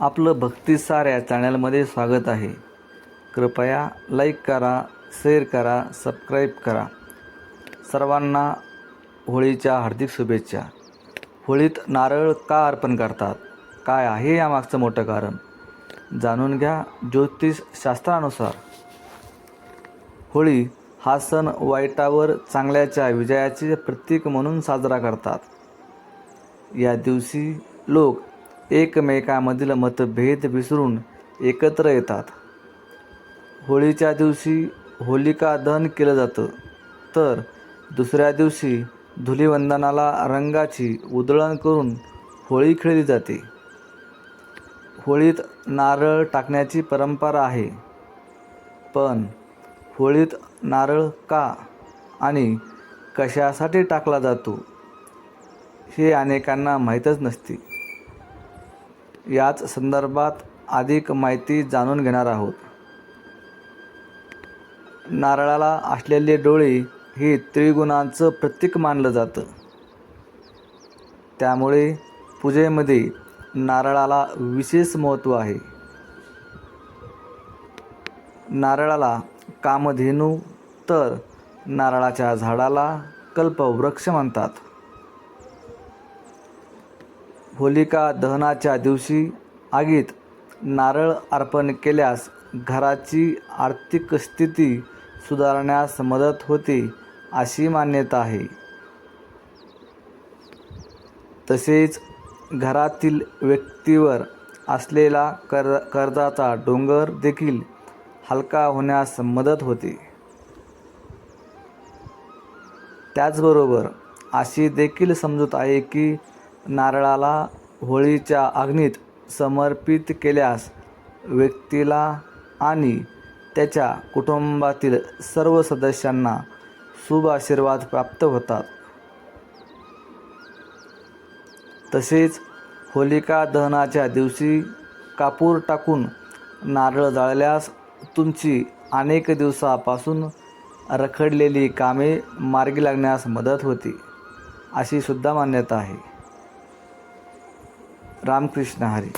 आपलं भक्तिसार या चॅनलमध्ये स्वागत आहे. कृपया लाईक करा शेअर करा सबस्क्राईब करा. सर्वांना होळीच्या हार्दिक शुभेच्छा. होळीत नारळ का अर्पण करतात? काय आहे यामागचं मोठं कारण? जाणून घ्या ज्योतिषशास्त्रानुसार होळी हा सण वाईटावर चांगल्याच्या विजयाचे प्रतीक म्हणून साजरा करतात. या दिवशी लोक एकमेकामधील मतभेद विसरून एकत्र येतात. होळीच्या दिवशी होलिका दहन केलं जातं. तर दुसऱ्या दिवशी धुलीवंदनाला रंगाची उधळण करून होळी खेळली जाते. होळीत नारळ टाकण्याची परंपरा आहे. पण होळीत नारळ का आणि कशासाठी टाकला जातो हे अनेकांना माहीतच नसते. याच संदर्भात अधिक माहिती जाणून घेणार आहोत. नारळाला असलेले डोळे हे त्रिगुणांचं प्रतीक मानलं जातं. त्यामुळे पूजेमध्ये नारळाला विशेष महत्त्व आहे. नारळाला कामधेनू तर नारळाच्या झाडाला कल्पवृक्ष म्हणतात. होलिका दहनाच्या दिवशी आगीत नारळ अर्पण केल्यास घराची आर्थिक स्थिती सुधारण्यास मदत होते अशी मान्यता आहे. तसेच घरातील व्यक्तीवर असलेला कर कर्जाचा डोंगर देखील हलका होण्यास मदत होते. त्याचबरोबर अशी देखील समजूत आहे की नारळाला होळीच्या अग्नीत समर्पित केल्यास व्यक्तीला आणि त्याच्या कुटुंबातील सर्व सदस्यांना शुभ आशीर्वाद प्राप्त होतात. तसेच होलिका दहनाच्या दिवशी कापूर टाकून नारळ जाळल्यास तुमची अनेक दिवसापासून रखडलेली कामे मार्गी लागण्यास मदत होते अशी सुद्धा मान्यता आहे. रामकृष्ण हरी.